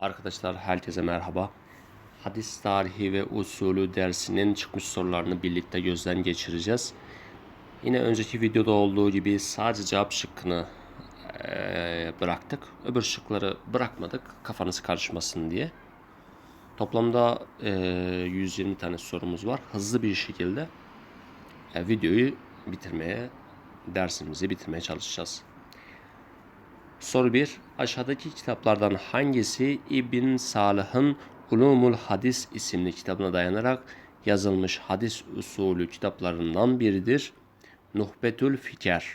Arkadaşlar herkese merhaba. Hadis tarihi ve usulü dersinin çıkmış sorularını birlikte gözden geçireceğiz. Yine önceki videoda olduğu gibi sadece cevap şıkkını bıraktık. Öbür şıkları bırakmadık kafanız karışmasın diye. Toplamda eee, 120 tane sorumuz var. Hızlı bir şekilde videoyu bitirmeye, dersimizi bitirmeye çalışacağız. Soru 1. Aşağıdaki kitaplardan hangisi İbn Salih'ın Ulumul Hadis isimli kitabına dayanarak yazılmış hadis usulü kitaplarından biridir? Nuhbetül Fiker.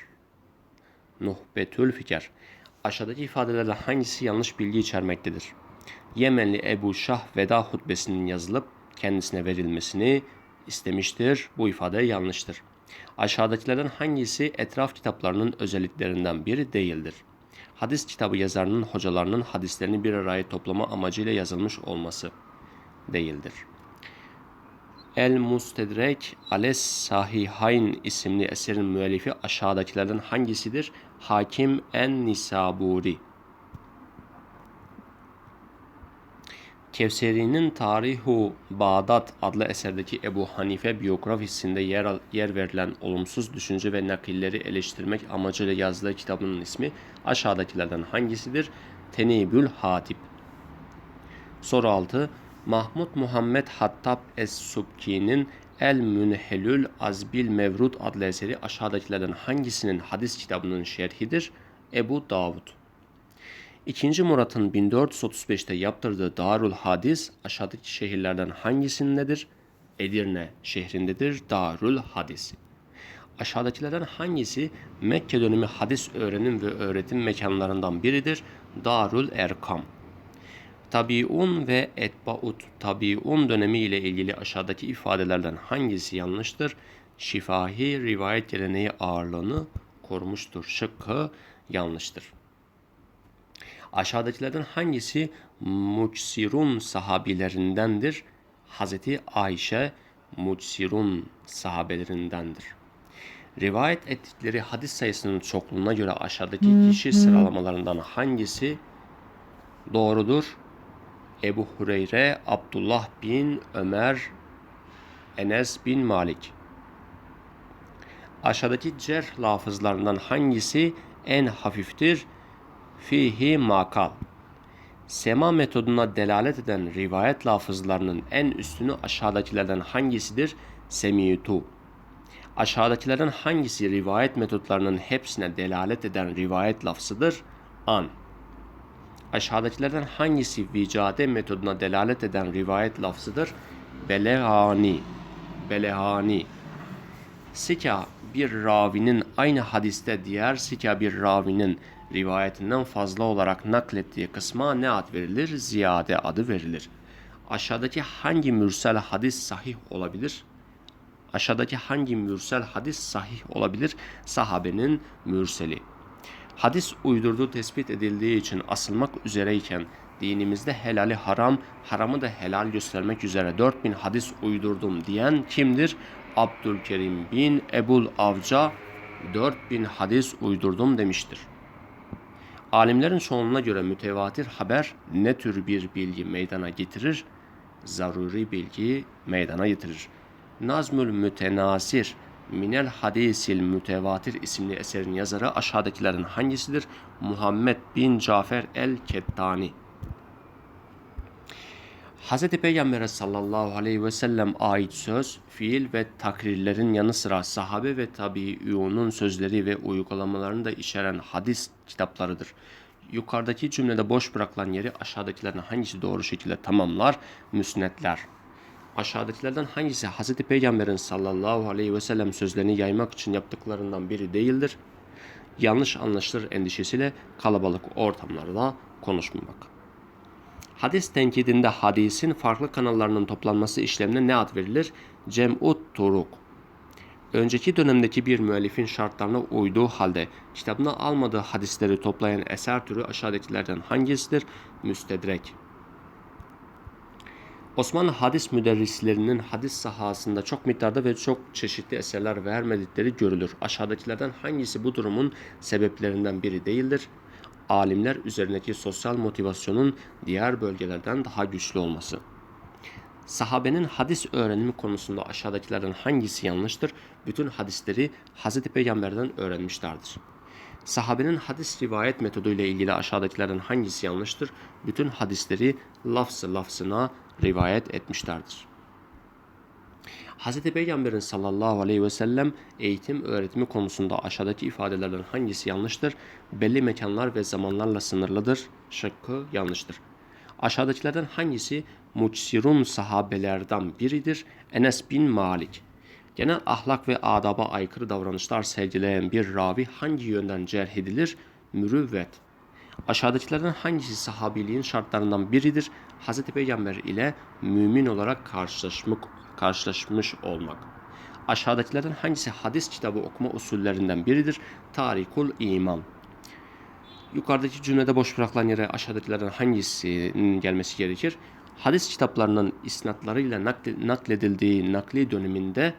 Nuhbetül Fiker. Aşağıdaki ifadelerden hangisi yanlış bilgi içermektedir? Yemenli Ebu Şah veda hutbesinin yazılıp kendisine verilmesini istemiştir. Bu ifade yanlıştır. Aşağıdakilerden hangisi etraf kitaplarının özelliklerinden biri değildir? Hadis kitabı yazarının hocalarının hadislerini bir araya toplama amacıyla yazılmış olması değildir. El Mustedrek Ales Sahihayn isimli eserin müellifi aşağıdakilerden hangisidir? Hakim en Nisaburi. Kevseri'nin Tarihu Bağdat adlı eserdeki Ebu Hanife biyografisinde yer, yer verilen olumsuz düşünce ve nakilleri eleştirmek amacıyla yazdığı kitabının ismi aşağıdakilerden hangisidir? Tenibül Hatip. Soru 6. Mahmud Muhammed Hattab Es-Subki'nin El Münhelül Azbil Mevrud adlı eseri aşağıdakilerden hangisinin hadis kitabının şerhidir? Ebu Davud. İkinci Murat'ın 1435'te yaptırdığı Darul Hadis aşağıdaki şehirlerden hangisindedir? Edirne şehrindedir Darul Hadis. Aşağıdakilerden hangisi Mekke dönemi hadis öğrenim ve öğretim mekanlarından biridir? Darul Erkam. Tabiun ve etbaut tabiun dönemi ile ilgili aşağıdaki ifadelerden hangisi yanlıştır? Şifahi rivayet geleneği ağırlığını korumuştur. Şıkkı yanlıştır. Aşağıdakilerden hangisi Mucsirun sahabilerindendir? Hazreti Ayşe Mucsirun sahabelerindendir. Rivayet ettikleri hadis sayısının çokluğuna göre aşağıdaki kişi sıralamalarından hangisi doğrudur? Ebu Hureyre, Abdullah bin Ömer, Enes bin Malik. Aşağıdaki cerh lafızlarından hangisi en hafiftir? Fihi makal. Sema metoduna delalet eden rivayet lafızlarının en üstünü aşağıdakilerden hangisidir? Semitu. Aşağıdakilerden hangisi rivayet metotlarının hepsine delalet eden rivayet lafzıdır? An. Aşağıdakilerden hangisi vicade metoduna delalet eden rivayet lafzıdır? Belehani. Belehani. Sika bir ravinin aynı hadiste diğer sika bir ravinin rivayetinden fazla olarak naklettiği kısma ne ad verilir? Ziyade adı verilir. Aşağıdaki hangi mürsel hadis sahih olabilir? Aşağıdaki hangi mürsel hadis sahih olabilir? Sahabenin mürseli. Hadis uydurduğu tespit edildiği için asılmak üzereyken dinimizde helali haram, haramı da helal göstermek üzere 4000 hadis uydurdum diyen kimdir? Abdülkerim bin Ebul Avca 4000 hadis uydurdum demiştir. Alimlerin çoğunluğuna göre mütevatir haber ne tür bir bilgi meydana getirir? Zaruri bilgi meydana getirir. Nazmül Mütenasir Minel Hadisil Mütevatir isimli eserin yazarı aşağıdakilerin hangisidir? Muhammed bin Cafer el-Kettani. Hz. Peygamber'e sallallahu aleyhi ve sellem ait söz, fiil ve takrirlerin yanı sıra sahabe ve tabi'unun sözleri ve uygulamalarını da içeren hadis kitaplarıdır. Yukarıdaki cümlede boş bırakılan yeri aşağıdakilerin hangisi doğru şekilde tamamlar? Müsnetler. Aşağıdakilerden hangisi Hz. Peygamber'in sallallahu aleyhi ve sellem sözlerini yaymak için yaptıklarından biri değildir? Yanlış anlaşılır endişesiyle kalabalık ortamlarda konuşmamak. Hadis tenkidinde hadisin farklı kanallarının toplanması işlemine ne ad verilir? Cem'ut turuk. Önceki dönemdeki bir müellifin şartlarına uyduğu halde kitabına almadığı hadisleri toplayan eser türü aşağıdakilerden hangisidir? Müstedrek. Osmanlı hadis müderrislerinin hadis sahasında çok miktarda ve çok çeşitli eserler vermedikleri görülür. Aşağıdakilerden hangisi bu durumun sebeplerinden biri değildir? Alimler üzerindeki sosyal motivasyonun diğer bölgelerden daha güçlü olması. Sahabenin hadis öğrenimi konusunda aşağıdakilerden hangisi yanlıştır? Bütün hadisleri Hz. Peygamber'den öğrenmişlerdir. Sahabenin hadis rivayet metodu ile ilgili aşağıdakilerden hangisi yanlıştır? Bütün hadisleri lafzı lafzına rivayet etmişlerdir. Hz. Peygamber'in sallallahu aleyhi ve sellem eğitim öğretimi konusunda aşağıdaki ifadelerden hangisi yanlıştır? Belli mekanlar ve zamanlarla sınırlıdır. Şıkkı yanlıştır. Aşağıdakilerden hangisi muçsirun sahabelerden biridir? Enes bin Malik. Genel ahlak ve adaba aykırı davranışlar sergileyen bir ravi hangi yönden cerh edilir? Mürüvvet. Aşağıdakilerden hangisi sahabiliğin şartlarından biridir? Hz. Peygamber ile mümin olarak karşılaşmak, karşılaşmış olmak. Aşağıdakilerden hangisi hadis kitabı okuma usullerinden biridir? Tarikul iman. Yukarıdaki cümlede boş bırakılan yere aşağıdakilerden hangisinin gelmesi gerekir? Hadis kitaplarının isnatlarıyla nakl- nakledildiği nakli döneminde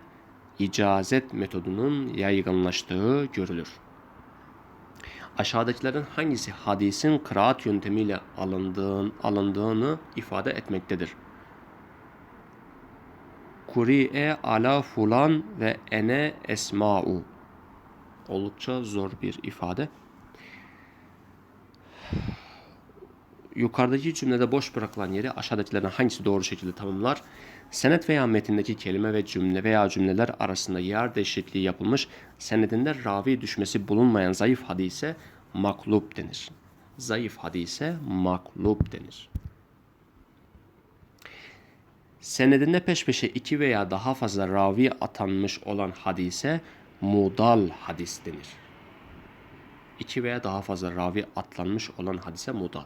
icazet metodunun yaygınlaştığı görülür. Aşağıdakilerin hangisi hadisin kıraat yöntemiyle alındığın, alındığını ifade etmektedir? Kuri'e ala fulan ve ene esma'u. Oldukça zor bir ifade. Yukarıdaki cümlede boş bırakılan yeri aşağıdakilerden hangisi doğru şekilde tanımlar? Senet veya metindeki kelime ve cümle veya cümleler arasında yer değişikliği yapılmış, senedinde ravi düşmesi bulunmayan zayıf hadise maklub denir. Zayıf hadise maklub denir. Senedinde peş peşe iki veya daha fazla ravi atanmış olan hadise mudal hadis denir. İki veya daha fazla ravi atlanmış olan hadise mudal.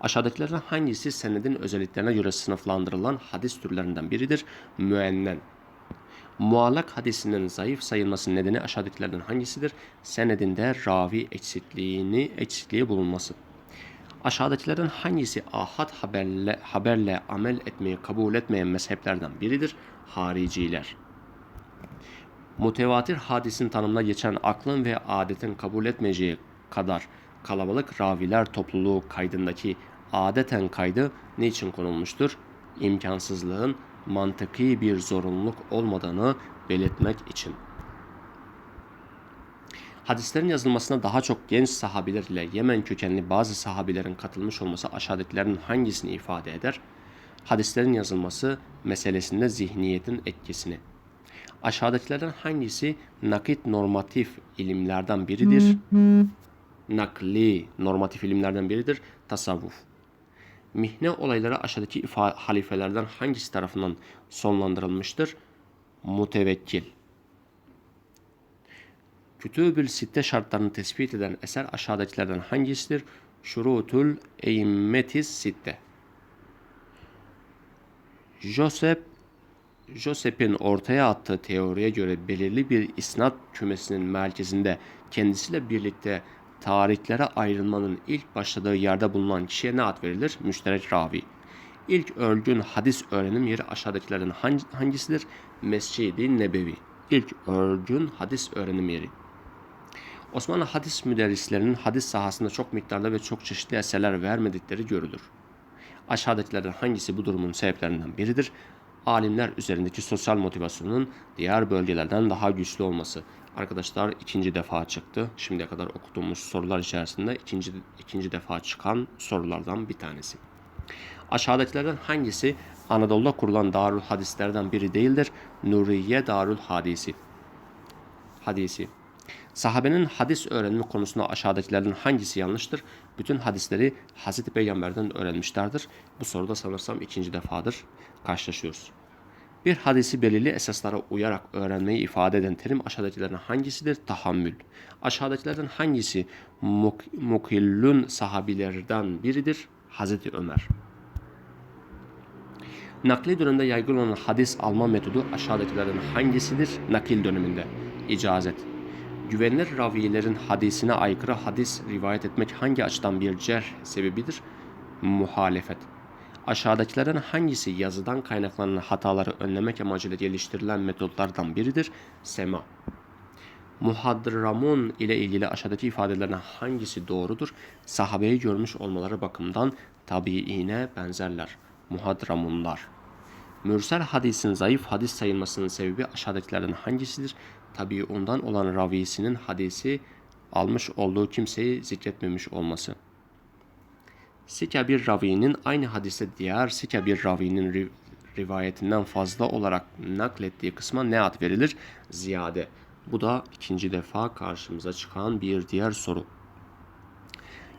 Aşağıdakilerden hangisi senedin özelliklerine göre sınıflandırılan hadis türlerinden biridir? Müennen. Muallak hadisinin zayıf sayılması nedeni aşağıdakilerden hangisidir? Senedinde ravi eksikliğini eksikliği bulunması. Aşağıdakilerden hangisi ahad haberle, haberle amel etmeyi kabul etmeyen mezheplerden biridir? Hariciler. Mutevatir hadisin tanımına geçen aklın ve adetin kabul etmeyeceği kadar kalabalık raviler topluluğu kaydındaki adeten kaydı niçin konulmuştur? İmkansızlığın mantıki bir zorunluluk olmadığını belirtmek için. Hadislerin yazılmasına daha çok genç sahabiler ile Yemen kökenli bazı sahabilerin katılmış olması aşağıdakilerin hangisini ifade eder? Hadislerin yazılması meselesinde zihniyetin etkisini. Aşağıdakilerden hangisi nakit normatif ilimlerden biridir? Nakli normatif ilimlerden biridir. Tasavvuf. Mihne olayları aşağıdaki halifelerden hangisi tarafından sonlandırılmıştır? Mutevekkil. Kütübül sitte şartlarını tespit eden eser aşağıdakilerden hangisidir? Şurutul eimmetis sitte. Joseph Joseph'in ortaya attığı teoriye göre belirli bir isnat kümesinin merkezinde kendisiyle birlikte tarihlere ayrılmanın ilk başladığı yerde bulunan kişiye ne ad verilir? Müşterek ravi. İlk örgün hadis öğrenim yeri aşağıdakilerden hangi- hangisidir? Mescid-i Nebevi. İlk örgün hadis öğrenim yeri. Osmanlı hadis müderrislerinin hadis sahasında çok miktarda ve çok çeşitli eserler vermedikleri görülür. Aşağıdakilerden hangisi bu durumun sebeplerinden biridir? Alimler üzerindeki sosyal motivasyonun diğer bölgelerden daha güçlü olması. Arkadaşlar ikinci defa çıktı. Şimdiye kadar okuduğumuz sorular içerisinde ikinci, ikinci defa çıkan sorulardan bir tanesi. Aşağıdakilerden hangisi Anadolu'da kurulan Darül Hadislerden biri değildir? Nuriye Darül Hadisi. Hadisi. Sahabenin hadis öğrenimi konusunda aşağıdakilerden hangisi yanlıştır? Bütün hadisleri Hazreti Peygamber'den öğrenmişlerdir. Bu soruda sanırsam ikinci defadır karşılaşıyoruz. Bir hadisi belirli esaslara uyarak öğrenmeyi ifade eden terim aşağıdakilerden hangisidir? Tahammül. Aşağıdakilerden hangisi muk mukillün sahabilerden biridir? Hazreti Ömer. Nakli dönemde yaygın olan hadis alma metodu aşağıdakilerden hangisidir? Nakil döneminde. İcazet. Güvenilir ravilerin hadisine aykırı hadis rivayet etmek hangi açıdan bir cerh sebebidir? Muhalefet. Aşağıdakilerden hangisi yazıdan kaynaklanan hataları önlemek amacıyla geliştirilen metotlardan biridir? Sema. Muhadramun ile ilgili aşağıdaki ifadelerden hangisi doğrudur? Sahabeyi görmüş olmaları bakımından tabiine benzerler. Muhadramunlar. Mürsel hadisin zayıf hadis sayılmasının sebebi aşağıdakilerden hangisidir? Tabii ondan olan ravisinin hadisi almış olduğu kimseyi zikretmemiş olması. Sika bir ravinin aynı hadiste diğer sika bir ravinin ri- rivayetinden fazla olarak naklettiği kısma ne ad verilir? Ziyade. Bu da ikinci defa karşımıza çıkan bir diğer soru.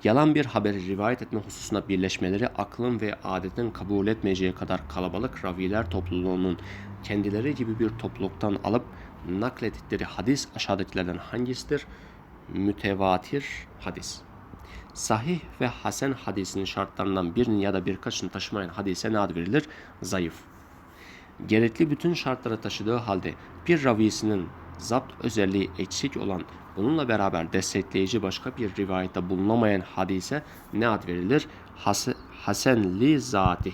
Yalan bir haberi rivayet etme hususunda birleşmeleri aklın ve adetin kabul etmeyeceği kadar kalabalık raviler topluluğunun kendileri gibi bir topluluktan alıp naklettikleri hadis aşağıdakilerden hangisidir? Mütevatir hadis. Sahih ve hasen hadisinin şartlarından birini ya da birkaçını taşımayan hadise ne ad verilir? Zayıf. Gerekli bütün şartları taşıdığı halde bir ravisinin zapt özelliği eksik olan bununla beraber destekleyici başka bir rivayette bulunamayan hadise ne ad verilir? Has Hasenli zatih.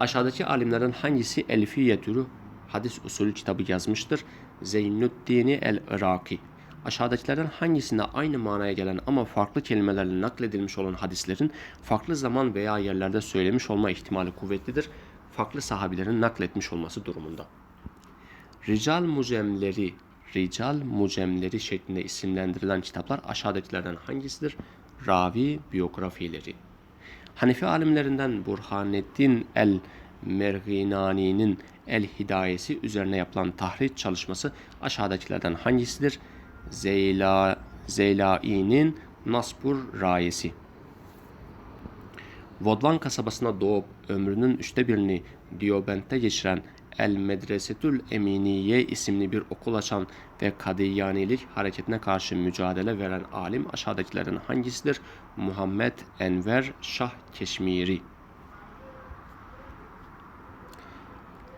Aşağıdaki alimlerden hangisi Elfiye türü hadis usulü kitabı yazmıştır? Zeynüddini el-Iraki. Aşağıdakilerden hangisinde aynı manaya gelen ama farklı kelimelerle nakledilmiş olan hadislerin farklı zaman veya yerlerde söylemiş olma ihtimali kuvvetlidir? Farklı sahabilerin nakletmiş olması durumunda. Rical mucemleri, rical mucemleri şeklinde isimlendirilen kitaplar aşağıdakilerden hangisidir? Ravi biyografileri. Hanefi alimlerinden Burhaneddin el-Merginani'nin El-Hidayesi üzerine yapılan tahriş çalışması aşağıdakilerden hangisidir? Zeyla, Zeylai'nin Nasbur Rayesi. Vodvan kasabasına doğup ömrünün üçte birini Diobent'te geçiren El Medresetül Eminiye isimli bir okul açan ve Kadiyanilik hareketine karşı mücadele veren alim aşağıdakilerden hangisidir? Muhammed Enver Şah Keşmiri.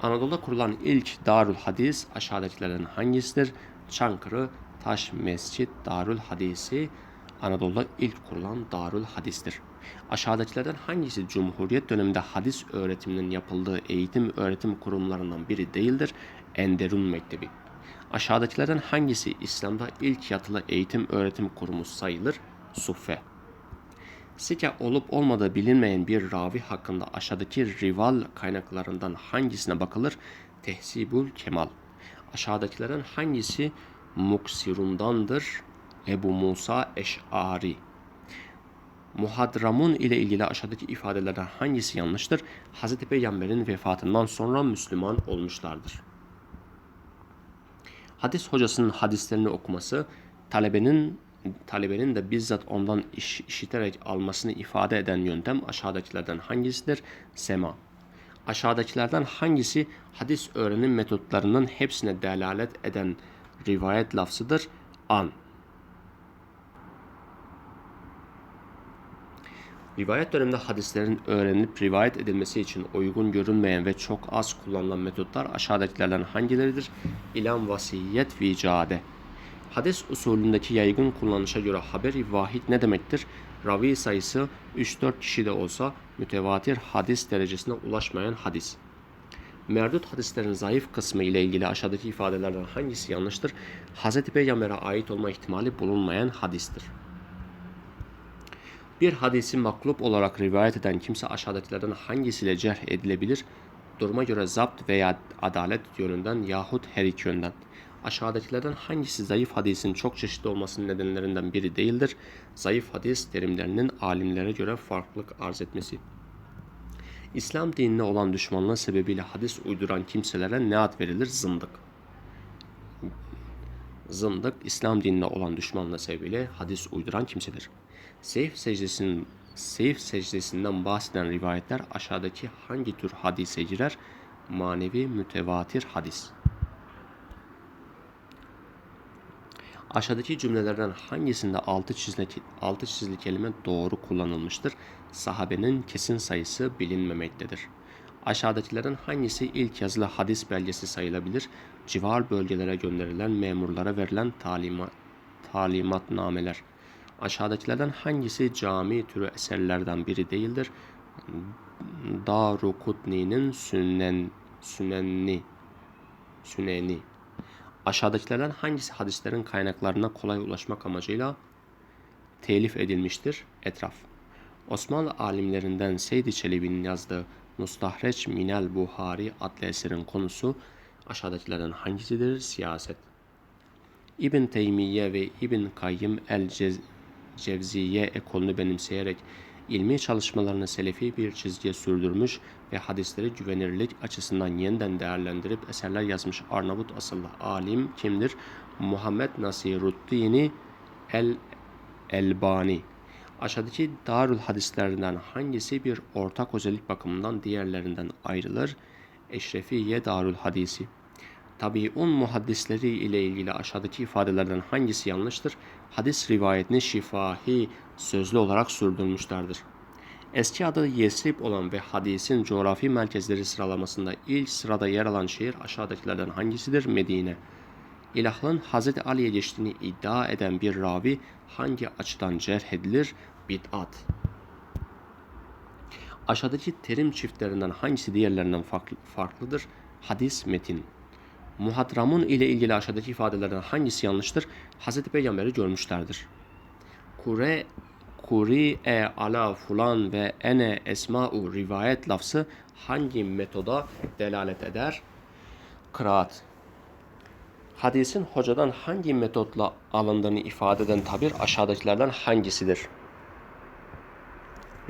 Anadolu'da kurulan ilk Darül Hadis aşağıdakilerden hangisidir? Çankırı Taş Mescit Darül Hadisi Anadolu'da ilk kurulan Darül Hadis'tir. Aşağıdakilerden hangisi Cumhuriyet döneminde hadis öğretiminin yapıldığı eğitim öğretim kurumlarından biri değildir? Enderun Mektebi. Aşağıdakilerden hangisi İslam'da ilk yatılı eğitim öğretim kurumu sayılır? Suffe. Sika olup olmadığı bilinmeyen bir ravi hakkında aşağıdaki rival kaynaklarından hangisine bakılır? Tehsibul Kemal. Aşağıdakilerden hangisi muksirundandır? Ebu Musa Eş'ari. Muhadramun ile ilgili aşağıdaki ifadelerden hangisi yanlıştır? Hz. Peygamber'in vefatından sonra Müslüman olmuşlardır. Hadis hocasının hadislerini okuması, talebenin talebenin de bizzat ondan iş, işiterek almasını ifade eden yöntem aşağıdakilerden hangisidir? Sema. Aşağıdakilerden hangisi hadis öğrenim metotlarının hepsine delalet eden rivayet lafzıdır? An. Rivayet döneminde hadislerin öğrenilip rivayet edilmesi için uygun görünmeyen ve çok az kullanılan metotlar aşağıdakilerden hangileridir? İlam vasiyet vicade. Hadis usulündeki yaygın kullanışa göre haberi vahid ne demektir? Ravi sayısı 3-4 kişi de olsa mütevatir hadis derecesine ulaşmayan hadis. Merdut hadislerin zayıf kısmı ile ilgili aşağıdaki ifadelerden hangisi yanlıştır? Hz. Peygamber'e ait olma ihtimali bulunmayan hadistir. Bir hadisi maklub olarak rivayet eden kimse aşağıdakilerden hangisiyle cerh edilebilir? Duruma göre zapt veya adalet yönünden yahut her iki yönden. Aşağıdakilerden hangisi zayıf hadisin çok çeşitli olmasının nedenlerinden biri değildir? Zayıf hadis terimlerinin alimlere göre farklılık arz etmesi. İslam dinine olan düşmanlığı sebebiyle hadis uyduran kimselere ne ad verilir? Zındık. Zındık, İslam dinine olan düşmanlığı sebebiyle hadis uyduran kimsedir. Seyf secdesinin Seyf secdesinden bahseden rivayetler aşağıdaki hangi tür hadise girer? Manevi mütevatir hadis. Aşağıdaki cümlelerden hangisinde altı çizili, altı çizili kelime doğru kullanılmıştır? Sahabenin kesin sayısı bilinmemektedir. Aşağıdakilerin hangisi ilk yazılı hadis belgesi sayılabilir? Civar bölgelere gönderilen memurlara verilen talima, talimatnameler. Aşağıdakilerden hangisi cami türü eserlerden biri değildir? Darukutni'nin sünnen, sünenni, süneni. Aşağıdakilerden hangisi hadislerin kaynaklarına kolay ulaşmak amacıyla telif edilmiştir? Etraf. Osmanlı alimlerinden Seydi Çelebi'nin yazdığı Mustahreç Minel Buhari adlı eserin konusu aşağıdakilerden hangisidir? Siyaset. İbn Teymiye ve İbn Kayyım el Cevziye ekolünü benimseyerek ilmi çalışmalarını selefi bir çizgiye sürdürmüş ve hadisleri güvenirlik açısından yeniden değerlendirip eserler yazmış Arnavut asıllı alim kimdir? Muhammed Nasiruddin el Elbani. Aşağıdaki darül hadislerden hangisi bir ortak özellik bakımından diğerlerinden ayrılır? Eşrefiye darül hadisi. Tabiun muhaddisleri ile ilgili aşağıdaki ifadelerden hangisi yanlıştır? Hadis rivayetini şifahi sözlü olarak sürdürmüşlerdir. Eski adı Yesrib olan ve hadisin coğrafi merkezleri sıralamasında ilk sırada yer alan şehir aşağıdakilerden hangisidir? Medine. İlahlığın Hazreti Ali'ye geçtiğini iddia eden bir ravi hangi açıdan cerh edilir? Bid'at. Aşağıdaki terim çiftlerinden hangisi diğerlerinden farklı, farklıdır? Hadis, metin. Muhadramun ile ilgili aşağıdaki ifadelerden hangisi yanlıştır? Hazreti Peygamber'i görmüşlerdir. Kure Kuri e ala fulan ve ene esma'u rivayet lafzı hangi metoda delalet eder? Kıraat. Hadisin hocadan hangi metotla alındığını ifade eden tabir aşağıdakilerden hangisidir?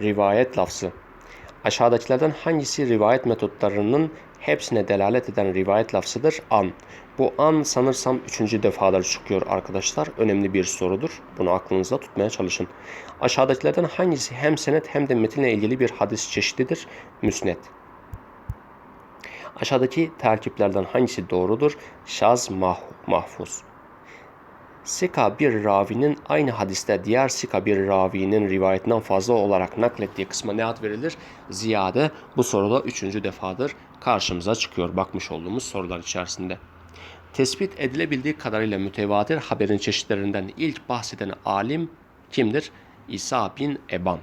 Rivayet lafzı. Aşağıdakilerden hangisi rivayet metotlarının hepsine delalet eden rivayet lafzıdır? An. Bu an sanırsam üçüncü defalar çıkıyor arkadaşlar. Önemli bir sorudur. Bunu aklınızda tutmaya çalışın. Aşağıdakilerden hangisi hem senet hem de metinle ilgili bir hadis çeşididir? Müsnet. Aşağıdaki terkiplerden hangisi doğrudur? Şaz mah mahfuz. Sika bir ravinin aynı hadiste diğer sika bir ravinin rivayetinden fazla olarak naklettiği kısma ne ad verilir? Ziyade. Bu soruda üçüncü defadır karşımıza çıkıyor bakmış olduğumuz sorular içerisinde. Tespit edilebildiği kadarıyla mütevatir haberin çeşitlerinden ilk bahseden alim kimdir? İsa bin Eban.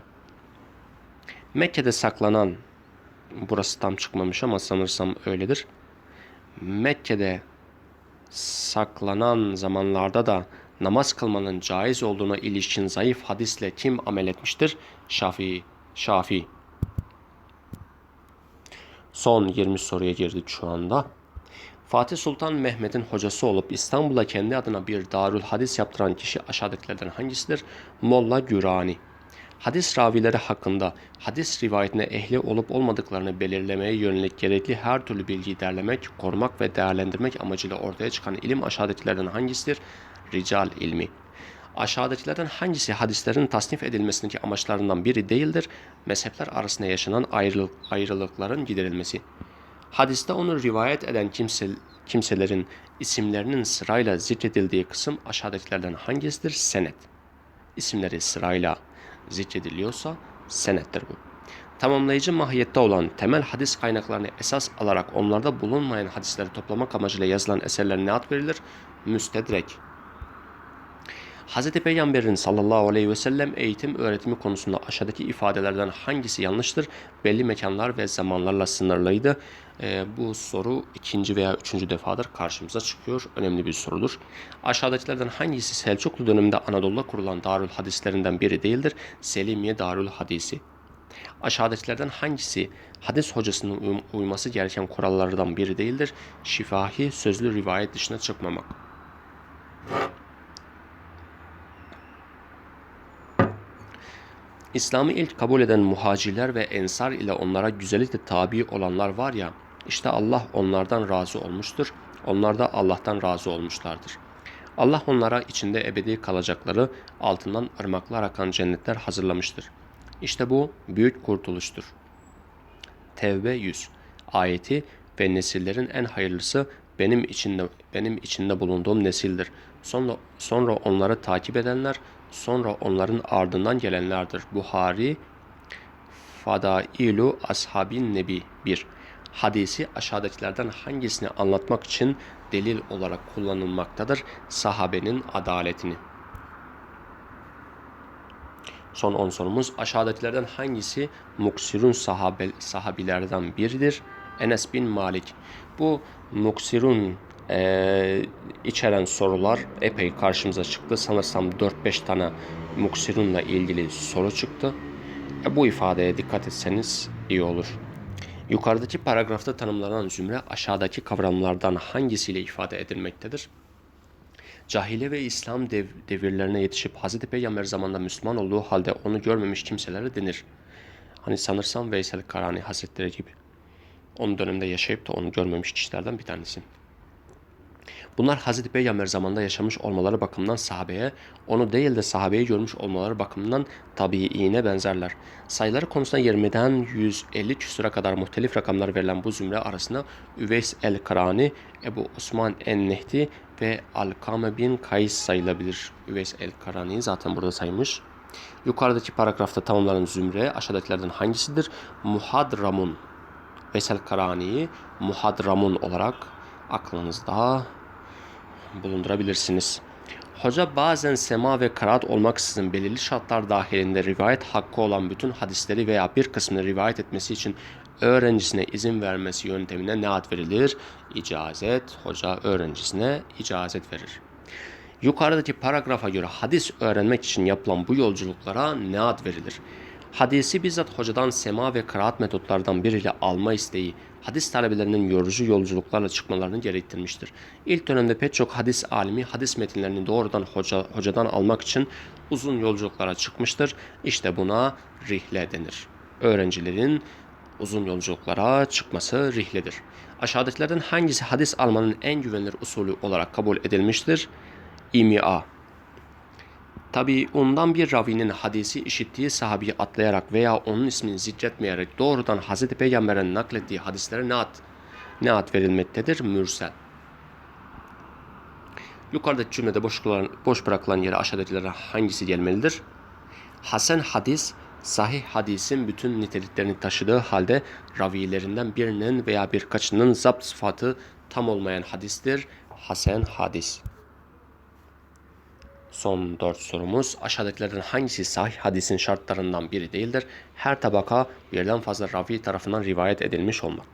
Mekke'de saklanan, burası tam çıkmamış ama sanırsam öyledir. Mekke'de saklanan zamanlarda da namaz kılmanın caiz olduğuna ilişkin zayıf hadisle kim amel etmiştir? Şafii. Şafii. Son 20 soruya girdik şu anda. Fatih Sultan Mehmet'in hocası olup İstanbul'a kendi adına bir darül hadis yaptıran kişi aşağıdakilerden hangisidir? Molla Gürani. Hadis ravileri hakkında hadis rivayetine ehli olup olmadıklarını belirlemeye yönelik gerekli her türlü bilgiyi derlemek, korumak ve değerlendirmek amacıyla ortaya çıkan ilim aşağıdakilerden hangisidir? Rical ilmi. Aşağıdakilerden hangisi hadislerin tasnif edilmesindeki amaçlarından biri değildir? Mezhepler arasında yaşanan ayrılık, ayrılıkların giderilmesi. Hadiste onu rivayet eden kimse, kimselerin isimlerinin sırayla zikredildiği kısım aşağıdakilerden hangisidir? Senet. İsimleri sırayla zikrediliyorsa senettir bu. Tamamlayıcı mahiyette olan temel hadis kaynaklarını esas alarak onlarda bulunmayan hadisleri toplamak amacıyla yazılan eserler ne ad verilir? Müstedrek. Hz. Peygamber'in sallallahu aleyhi ve sellem eğitim öğretimi konusunda aşağıdaki ifadelerden hangisi yanlıştır? Belli mekanlar ve zamanlarla sınırlıydı. Ee, bu soru ikinci veya üçüncü defadır karşımıza çıkıyor. Önemli bir sorudur. Aşağıdakilerden hangisi Selçuklu döneminde Anadolu'da kurulan Darül Hadislerinden biri değildir? Selimiye Darül Hadisi. Aşağıdakilerden hangisi hadis hocasının uym- uyması gereken kurallardan biri değildir? Şifahi sözlü rivayet dışına çıkmamak. İslam'ı ilk kabul eden muhacirler ve ensar ile onlara güzellikle tabi olanlar var ya, işte Allah onlardan razı olmuştur, onlar da Allah'tan razı olmuşlardır. Allah onlara içinde ebedi kalacakları altından ırmaklar akan cennetler hazırlamıştır. İşte bu büyük kurtuluştur. Tevbe 100 ayeti ve nesillerin en hayırlısı benim içinde benim içinde bulunduğum nesildir. Sonra sonra onları takip edenler, sonra onların ardından gelenlerdir. Buhari Fadailu Ashabin Nebi 1. Hadisi aşağıdakilerden hangisini anlatmak için delil olarak kullanılmaktadır? Sahabenin adaletini. Son 10 sorumuz aşağıdakilerden hangisi muksirun sahabe, sahabilerden biridir? Enes bin Malik. Bu muksirun e, içeren sorular epey karşımıza çıktı. Sanırsam 4-5 tane muksirunla ilgili soru çıktı. E, bu ifadeye dikkat etseniz iyi olur. Yukarıdaki paragrafta tanımlanan zümre aşağıdaki kavramlardan hangisiyle ifade edilmektedir? Cahiliye ve İslam dev, devirlerine yetişip Hz. Peygamber zamanında Müslüman olduğu halde onu görmemiş kimselere denir. Hani sanırsam Veysel Karani Hazretleri gibi. Onun döneminde yaşayıp da onu görmemiş kişilerden bir tanesi. Bunlar Hazreti Peygamber zamanında yaşamış olmaları bakımından sahabeye, onu değil de sahabeyi görmüş olmaları bakımından tabiiine benzerler. Sayıları konusunda 20'den 150 küsura kadar muhtelif rakamlar verilen bu zümre arasında Üveys el-Karani, Ebu Osman en-Nehdi ve Alkame bin Kays sayılabilir. Üveys el-Karani'yi zaten burada saymış. Yukarıdaki paragrafta tamamlanan zümre aşağıdakilerden hangisidir? Muhadramun. Vesel Karani'yi Muhadramun olarak aklınızda bulundurabilirsiniz. Hoca bazen sema ve kıraat olmaksızın belirli şartlar dahilinde rivayet hakkı olan bütün hadisleri veya bir kısmını rivayet etmesi için öğrencisine izin vermesi yöntemine ne ad verilir? İcazet. Hoca öğrencisine icazet verir. Yukarıdaki paragrafa göre hadis öğrenmek için yapılan bu yolculuklara ne ad verilir? Hadisi bizzat hocadan sema ve kıraat metotlardan biriyle alma isteği, hadis talebelerinin yorucu yolculuklarla çıkmalarını gerektirmiştir. İlk dönemde pek çok hadis alimi hadis metinlerini doğrudan hoca, hocadan almak için uzun yolculuklara çıkmıştır. İşte buna rihle denir. Öğrencilerin uzun yolculuklara çıkması rihledir. Aşağıdakilerden hangisi hadis almanın en güvenilir usulü olarak kabul edilmiştir? İmia Tabi ondan bir ravinin hadisi işittiği sahabeyi atlayarak veya onun ismini zikretmeyerek doğrudan Hz. Peygamber'in naklettiği hadislere ne ad, ne ad verilmektedir? Mürsel. Yukarıdaki cümlede boş, boş bırakılan yere aşağıdakilerden hangisi gelmelidir? Hasen hadis, sahih hadisin bütün niteliklerini taşıdığı halde ravilerinden birinin veya birkaçının zapt sıfatı tam olmayan hadistir. Hasen hadis. Son dört sorumuz aşağıdakilerden hangisi sahih hadisin şartlarından biri değildir? Her tabaka birden fazla ravi tarafından rivayet edilmiş olmak.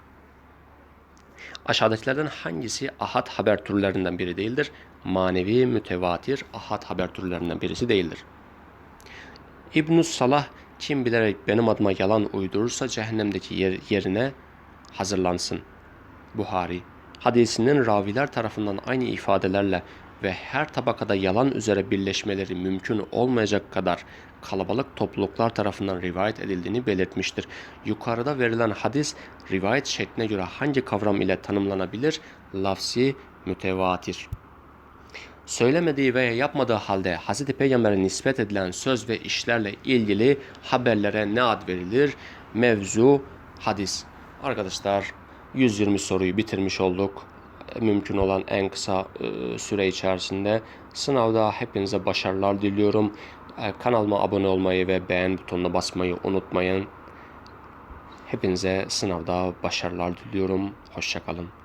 Aşağıdakilerden hangisi ahad haber türlerinden biri değildir? Manevi, mütevatir, ahad haber türlerinden birisi değildir. ibn Salah kim bilerek benim adıma yalan uydurursa cehennemdeki yer, yerine hazırlansın. Buhari hadisinin raviler tarafından aynı ifadelerle ve her tabakada yalan üzere birleşmeleri mümkün olmayacak kadar kalabalık topluluklar tarafından rivayet edildiğini belirtmiştir. Yukarıda verilen hadis rivayet şekline göre hangi kavram ile tanımlanabilir? Lafsi mütevatir. Söylemediği veya yapmadığı halde Hz. Peygamber'e nispet edilen söz ve işlerle ilgili haberlere ne ad verilir? Mevzu hadis. Arkadaşlar 120 soruyu bitirmiş olduk mümkün olan en kısa e, süre içerisinde. Sınavda hepinize başarılar diliyorum. E, kanalıma abone olmayı ve beğen butonuna basmayı unutmayın. Hepinize sınavda başarılar diliyorum. Hoşçakalın.